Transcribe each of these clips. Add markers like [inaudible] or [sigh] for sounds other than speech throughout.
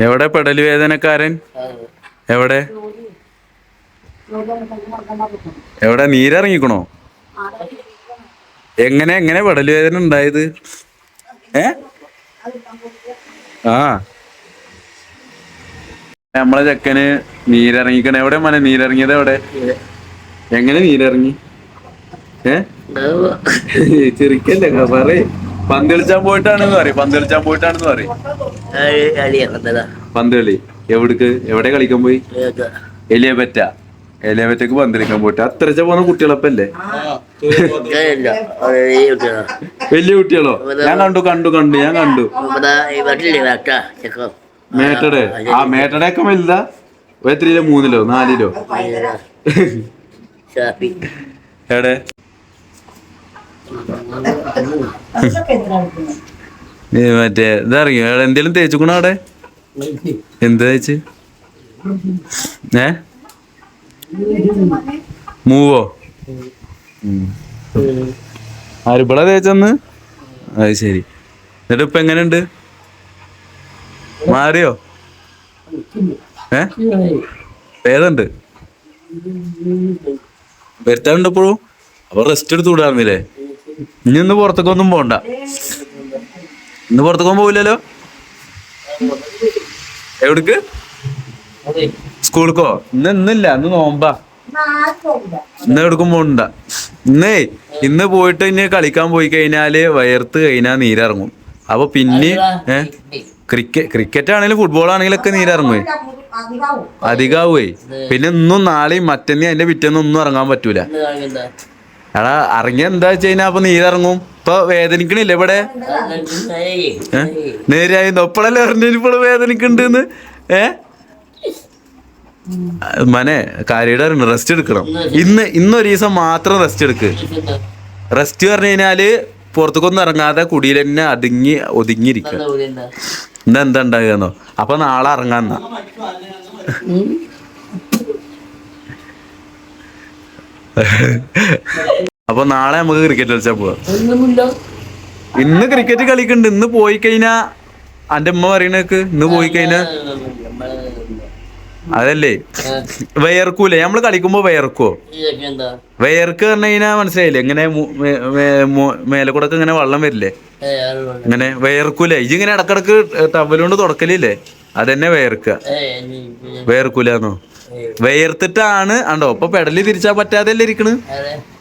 എവിടെ പെടൽ വേദനക്കാരൻ? എവിടെ? എവിടെ? നീരിറങ്ങിക്കണോ? എങ്ങനെ എങ്ങനെ പെടൽ വേദന ഉണ്ടായത്? ഏ? ആ. നമ്മളെ ചെക്കന് നീരിറങ്ങിക്കണ. എവിടെ മന? നീരിറങ്ങിയത് എവിടെ? എങ്ങനെ നീരിറങ്ങി? ഏ? ചെറിക്കല്ലേ? പറയ്. പന്ത് കളിച്ചാൻ പോയിട്ടാണെന്ന് പറയും പന്ത് കളിച്ചാൻ പോയിട്ടാണെന്ന് പറയും. പന്ത് കളി എവിടക്ക് എവിടെ കളിക്കാൻ പോയി? എലിയബറ്റ എലിയബറ്റക്ക് പന്ത് കളിക്കാൻ പോയിട്ട്. അത്രച്ച പോകുന്ന കുട്ടികളപ്പല്ലേ? വലിയ കുട്ടികളോ? ഞാൻ കണ്ടു കണ്ടു കണ്ടു ഞാൻ കണ്ടു. മേട്ടടെ ആ മേട്ടടെ ഒക്കെ വലുതാ? എത്രയിലോ? മൂന്നിലോ? നാലിലോ? [laughs] എവിടെ? മറ്റേ ഇതറിയോ എന്തേലും തേച്ചുക്കണോ അവിടെ? എന്ത് തേച്ച്? ഏ? മൂവോ? ആരിപ്പളാ തേച്ചന്ന്? അത് ശരി. എന്നിട്ട് ഇപ്പൊ എങ്ങനെയുണ്ട്? മാറിയോ? ഏ? ഏതുണ്ട് വരുത്താറുണ്ട് ഇപ്പോഴും അപ്പൊ റെസ്റ്റ് എടുത്ത് വിടാറുന്നില്ലേ ഇനി പുറത്തേക്കൊന്നും പോണ്ട. ഇന്ന് പുറത്തേക്കൊന്നും പോവില്ലല്ലോ? എവിടക്ക്? സ്കൂൾക്കോ ഇന്ന് ഇന്നില്ല ഇന്ന് നോമ്പാ. ഇന്ന് എവിടക്കും പോണ്ട. ഇന്നേ ഇന്ന് പോയിട്ട് ഇനി കളിക്കാൻ പോയി കഴിഞ്ഞാൽ വയർത്ത് കഴിഞ്ഞാൽ നീരിറങ്ങും. അപ്പൊ പിന്നെ ക്രിക്കറ്റ് ക്രിക്കറ്റ് ആണെങ്കിലും ഫുട്ബോൾ ആണെങ്കിലും ഒക്കെ നീരിറങ്ങുവേ. അധികാവേ പിന്നെ ഇന്നും നാളെയും മറ്റന്നേ അതിന്റെ പിറ്റേന്ന് ഒന്നും ഇറങ്ങാൻ പറ്റൂല. എടാ ഇറങ്ങിയ എന്താ വെച്ച് കഴിഞ്ഞാ അപ്പൊ നീരിറങ്ങും ഇപ്പൊ വേദനിക്കണില്ല ഇവിടെ? നേരായി ഒപ്പളല്ലേ പറഞ്ഞു ഇപ്പോൾ വേദനിക്കുന്നുണ്ട് ഏ? മനെ കാര്യയുടെ റെസ്റ്റ് എടുക്കണം. ഇന്ന് ഇന്നൊരു ദിവസം മാത്രം റെസ്റ്റ് എടുക്ക്. റെസ്റ്റ് പറഞ്ഞു കഴിഞ്ഞാൽ പുറത്തേക്കൊന്നും ഇറങ്ങാതെ കുടിയിൽ തന്നെ അതുങ്ങി ഒതുങ്ങിയിരിക്കുക എന്താ എന്താ ഉണ്ടാകുന്നോ? അപ്പൊ നാളെ ഇറങ്ങാന്നാ. [laughs] അപ്പൊ നാളെ നമുക്ക് ക്രിക്കറ്റ് കളിച്ചാൽ പോവാം. ഇന്ന് ക്രിക്കറ്റ് കളിക്കുന്നുണ്ട്. ഇന്ന് പോയി കഴിഞ്ഞാ അന്റെ ഉമ്മ പറയണക്ക് ഇന്ന് പോയി കഴിഞ്ഞാ അതല്ലേ? വയർക്കൂലേ? നമ്മൾ കളിക്കുമ്പോ വയർക്കോ? വയർക്ക് പറഞ്ഞു കഴിഞ്ഞാ മനസ്സിലായില്ലേ? ഇങ്ങനെ മേലെ കൂടെ ഇങ്ങനെ വെള്ളം വരില്ലേ? ഇങ്ങനെ വയർക്കൂലേ? ഇജ് ഇങ്ങനെ ഇടക്കിടക്ക് ടവലുകൊണ്ട് തുടക്കലില്ലേ? അതന്നെ വയർക്ക. വയർക്കൂലെന്നോ? വയർത്തിട്ടാണ് ആണ്ടോ ഇപ്പൊ പെടലി തിരിച്ചാ പറ്റാതെ ഇരിക്കണ്?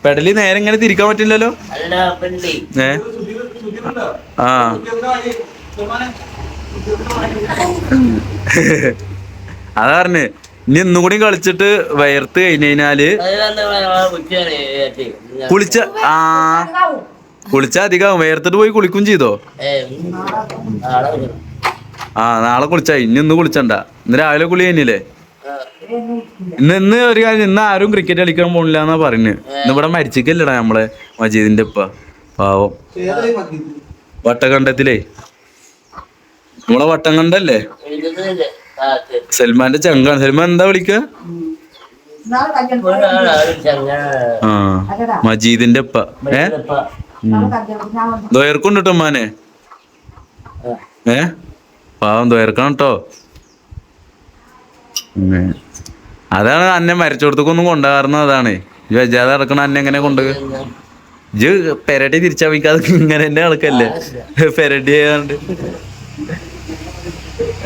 പെടലി നേരെ ഇങ്ങനെ തിരിക്കാൻ പറ്റില്ലല്ലോ? ഏ? ആ. [laughs] അതാ പറഞ്ഞ് ഇനി ഇന്നും കൂടി കളിച്ചിട്ട് വയർത്ത് കഴിഞ്ഞ് കഴിഞ്ഞാൽ കുളിച്ച ആ. കുളിച്ച അധികം വയർത്തിട്ട് പോയി കുളിക്കും ചെയ്തോ? ആ നാളെ കുളിച്ച. ഇനി ഇന്ന് കുളിച്ചണ്ട. ഇന്ന് രാവിലെ കുളി കഴിഞ്ഞില്ലേ? ഇന്ന് ഇന്ന് ഒരു കാര്യം ഇന്ന് ആരും ക്രിക്കറ്റ് കളിക്കാൻ പോണില്ല എന്നാ പറഞ്ഞു ഇന്ന് ഇവിടെ മരിച്ചിക്കല്ലടാ നമ്മളെ മജീദിന്റെ ഉപ്പ. പാവം. വട്ടകണ്ടത്തിലേ നമ്മളെ വട്ടംകണ്ടല്ലേ സൽമാന്റെ ചങ്കാണ്. സൽമാൻ എന്താ വിളിക്ക? ആ മജീദിന്റെ ഉപ്പ. ഏ? ദ്വയർക്കുണ്ട് കേട്ടോ മാനെ ഏ? പാവം ദ്വയർക്കണം കേട്ടോ. അതാണ് അന്നെ മരിച്ചോടത്തേക്കൊന്നും കൊണ്ടുപോകാറുന്ന അതാണ്. ഈ വെജാതെ നടക്കണ അന്നെ എങ്ങനെ കൊണ്ടുപോകുക ഇജ് പെരടി തിരിച്ചാ വിൽക്കാതെ ഇങ്ങനെ തന്നെ നടക്കല്ലേ? പെരടി ആയതുകൊണ്ട്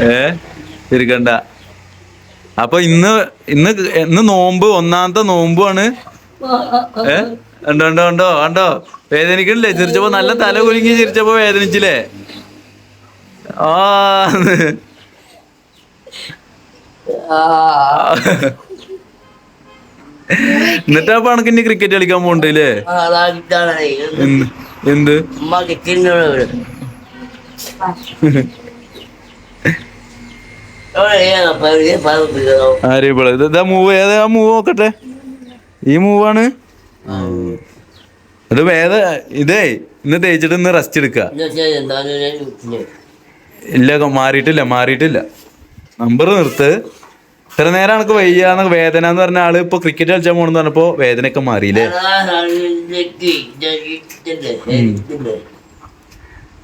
ഏ? തിരിക്കണ്ട അപ്പൊ ഇന്ന് ഇന്ന് ഇന്ന് നോമ്പ് ഒന്നാമത്തെ നോമ്പാണ് ഏ? ഉണ്ടോ ഉണ്ടോ ഉണ്ടോ ഉണ്ടോ വേദനിക്കണില്ലേ? ചിരിച്ചപ്പോ നല്ല തല കുലുങ്ങി ചിരിച്ചപ്പോ വേദനിച്ചില്ലേ? ആ എന്നിട്ടാ പണക്ക് ഇനി ക്രിക്കറ്റ് കളിക്കാൻ പോണ്ടല്ലേ? എന്ത്? എന്ത്? ആരെ ഇത് മൂവ് ഏതാ മൂവ് നോക്കട്ടെ? ഈ മൂവാണ് അത് വേദ ഇതേ ഇന്ന് തേച്ചിട്ട് ഇന്ന് റെസ്റ്റ് എടുക്ക. ഇല്ല മാറിയിട്ടില്ല മാറിയിട്ടില്ല. നമ്പർ നിർത്ത്. ഇത്ര നേരം എനിക്ക് വയ്യാന്ന് വേദന എന്ന് പറഞ്ഞ ആൾ ഇപ്പൊ ക്രിക്കറ്റ് കളിച്ചാൽ പോണെന്ന് പറഞ്ഞപ്പോ വേദനയൊക്കെ മാറിയില്ലേ?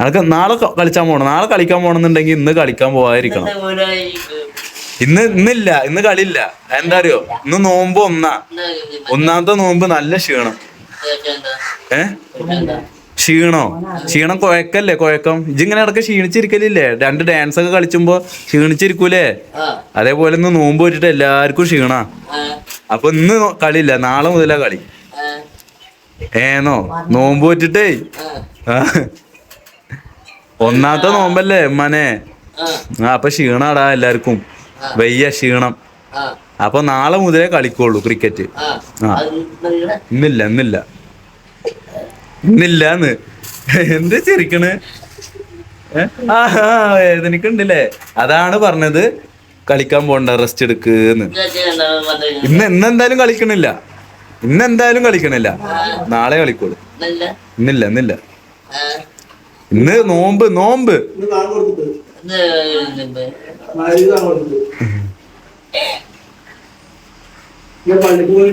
അനക്ക് നാളെ കളിച്ചാൻ പോണം. നാളെ കളിക്കാൻ പോണെന്നുണ്ടെങ്കിൽ ഇന്ന് കളിക്കാൻ പോവാതിരിക്കണം. ഇന്ന് ഇന്നില്ല. ഇന്ന് കളിയില്ല. എന്താ അറിയോ? ഇന്ന് നോമ്പ് ഒന്നാ. ഒന്നാമത്തെ നോമ്പ് നല്ല ക്ഷീണം. ഏ ക്ഷീണോ? ക്ഷീണം കുഴക്കല്ലേ കുഴക്കം? ഇജിങ്ങനെ ഇടയ്ക്ക് ക്ഷീണിച്ചിരിക്കലില്ലേ? രണ്ട് ഡാൻസ് ഒക്കെ കളിച്ചുമ്പോ ക്ഷീണിച്ചിരിക്കൂലേ? അതേപോലെ ഇന്ന് നോമ്പ് വെച്ചിട്ട് എല്ലാവർക്കും ക്ഷീണാ. അപ്പൊ ഇന്ന് കളിയില്ല നാളെ മുതലാ കളി. ഏനോ നോമ്പ് വെച്ചിട്ടേ. ഒന്നാമത്തെ നോമ്പല്ലേ ഉമ്മാനെ? ആ. അപ്പൊ ക്ഷീണാടാ എല്ലാവർക്കും. വയ്യ ക്ഷീണം. അപ്പൊ നാളെ മുതലേ കളിക്കുള്ളൂ ക്രിക്കറ്റ്. ആ. ഇന്നില്ല ഇന്നില്ല. ഇന്നില്ലാന്ന് എന്ത് ചിരിക്കണ്? ആ അതാണ് പറഞ്ഞത്. കളിക്കാൻ പോണ്ട റെസ്റ്റ് എടുക്കുന്ന്. ഇന്ന് ഇന്ന് എന്തായാലും കളിക്കണില്ല. ഇന്ന് എന്തായാലും കളിക്കണില്ല. നാളെ കളിക്കോളൂ. ഇന്നില്ല ഇന്നില്ല. ഇന്ന് നോമ്പ് നോമ്പ്. പള്ളിക്ക് പോയി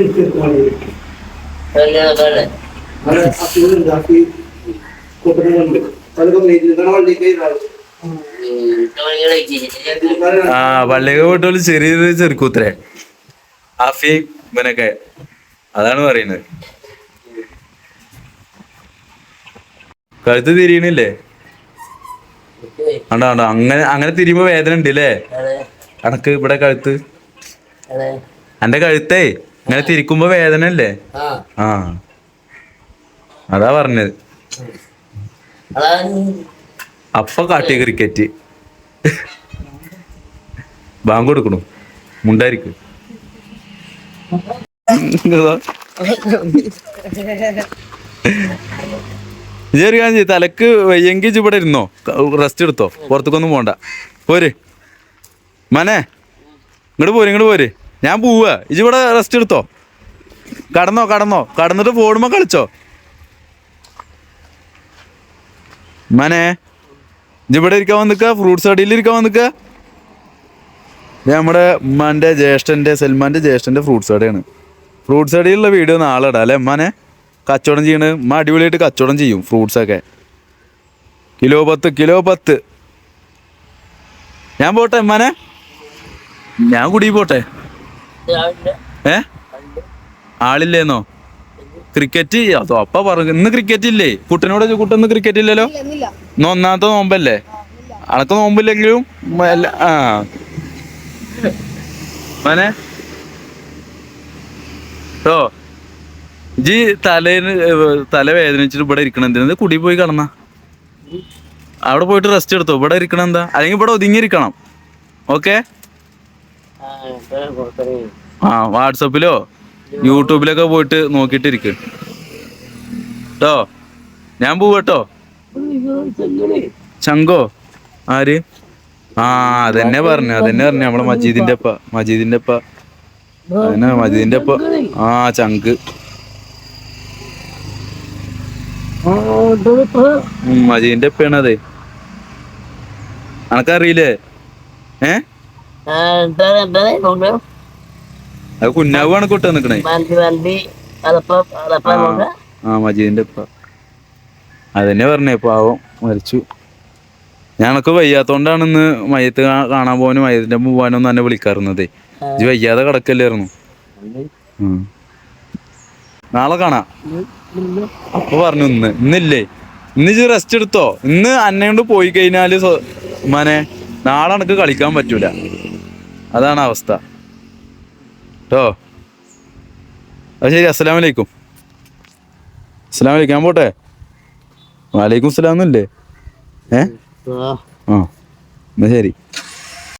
കൂട്ടങ്ങളുണ്ട് അതൊക്കെ നിങ്ങളെ പള്ളിക്ക് ആ പള്ളിയൊക്കെ വീട്ടിൽ ചെറിയ ചെറുക്കൂത്രേ. ആഫി ഇവനൊക്കെ. അതാണ് പറയുന്നത്. കഴുത്ത് തിരിയണില്ലേ? ആണ്ടോ ആണ്ടോ അങ്ങനെ അങ്ങനെ തിരിയുമ്പോ വേദന ഉണ്ട് അല്ലേ അനക്ക് ഇവിടെ കഴുത്ത്. എന്റെ കഴുത്തേ ഇങ്ങനെ തിരിക്കുമ്പോ വേദന അല്ലേ? ആ. അതാ പറഞ്ഞത്. അപ്പൊ കാട്ടിയ ക്രിക്കറ്റ് ബാങ്ക് കൊടുക്കണു? മുണ്ടായിരിക്കും ചെറിയ തലക്ക് വയ്യെങ്കിൽ ഇവിടെ ഇരുന്നോ? റെസ്റ്റ് എടുത്തോ? പുറത്തേക്കൊന്നും പോണ്ട. പോര്. മനെ ഇങ്ങോട്ട് പോര് ഇങ്ങോട്ട് പോര്. ഞാൻ പോവാ. ഇജിവിടെ ഇവിടെ റെസ്റ്റ് എടുത്തോ? കടന്നോ കടന്നോ. കടന്നിട്ട് പോടുമ്പോ കളിച്ചോ? മനെ ഇവിടെ ഇരിക്കാൻ വന്നിക്ക? ഫ്രൂട്ട്സ് കടയിൽ ഇരിക്കാൻ വന്നിക്ക? നമ്മുടെ ഉമ്മാന്റെ ജ്യേഷ്ഠന്റെ സൽമാന്റെ ജ്യേഷ്ഠന്റെ ഫ്രൂട്ട്സ് കടയാണ്. ഫ്രൂട്ട്സ് കടയിലുള്ള വീഡിയോ നാളെ ഇടാം അല്ലേ ഉമ്മാനെ? കച്ചവടം ചെയ്യണ് ഉമ്മ അടിപൊളിയായിട്ട് കച്ചവടം ചെയ്യും ഫ്രൂട്ട്സ് ഒക്കെ. കിലോ പത്ത് കിലോ പത്ത്. ഞാൻ പോട്ടെ ഉമ്മാനെ? ഞാൻ കുടി പോട്ടെ? ഏ? ആളില്ലേന്നോ? ക്രിക്കറ്റ് അതോ അപ്പ പറഞ്ഞു ഇന്ന് ക്രിക്കറ്റ് ഇല്ലേ? കുട്ടനോട് കുട്ടൊന്നും ക്രിക്കറ്റ് ഇല്ലല്ലോ? ഇന്ന് ഒന്നാമത്തെ നോമ്പല്ലേ? അനക്ക് നോമ്പില്ലെങ്കിലും ആ. മനെ? ഓ. ജി തലേന്ന് ഏഹ്, തല വേദനിച്ചിട്ട് ഇവിടെ ഇരിക്കണം എന്തിനാ? കുടി പോയി കിടന്ന. അവിടെ പോയിട്ട് റെസ്റ്റ് എടുത്തോ? ഇവിടെ ഇരിക്കണം എന്താ? അല്ലെങ്കിൽ ഇവിടെ ഒതുങ്ങിയിരിക്കണം. ഓക്കെ? ആ വാട്സപ്പിലോ? യൂട്യൂബിലൊക്കെ പോയിട്ട് നോക്കിയിട്ട് ഇരിക്ക് കേട്ടോ ഞാൻ പോവട്ടോ ചങ്കോ ആര്? ആ അതന്നെ പറഞ്ഞു അതന്നെ പറഞ്ഞു. നമ്മളെ മജീദിന്റെ അപ്പ മജീദിന്റെ അപ്പ അതന്നെ മജീദിന്റെ അപ്പ ആ ചങ്ക് മജീദിന്റെ അപ്പയാണ് അതെ. അനക്കറിയില്ലേ? ഏ? അത് കുഞ്ഞാവാണ് കൂട്ടാൻ നിക്കണേ. ആ, മജീദിന്റെ ഉപ്പ. അതന്നെ പറഞ്ഞേ പാവം മരിച്ചു. ഞാനൊക്കെ വയ്യാത്തോണ്ടാണ് ഇന്ന് മയത്ത് കാണാൻ പോകാനും മയത്തിന്റെ പോവാനും തന്നെ വിളിക്കാറുന്നതേ. ഇത് വയ്യാതെ കിടക്കല്ലായിരുന്നു നാളെ കാണാ. അപ്പൊ പറഞ്ഞു ഇന്ന് ഇന്നില്ലേ? ഇന്ന് ഇജ്ജ് റെസ്റ്റ് എടുത്തോ? ഇന്ന് അന്നെ കൊണ്ട് പോയി കഴിഞ്ഞാൽ മനെ നാളെ എനക്ക് കളിക്കാൻ പറ്റൂല. അതാണ് അവസ്ഥ. കേട്ടോ അത് ശരി അസ്സലാം വലൈക്കും അസ്സലാം വലൈക്കും ഞാൻ പോട്ടെ? വലൈക്കും അസ്സലാം എന്നല്ലേ ഏ? ആ എന്നാ ശരി.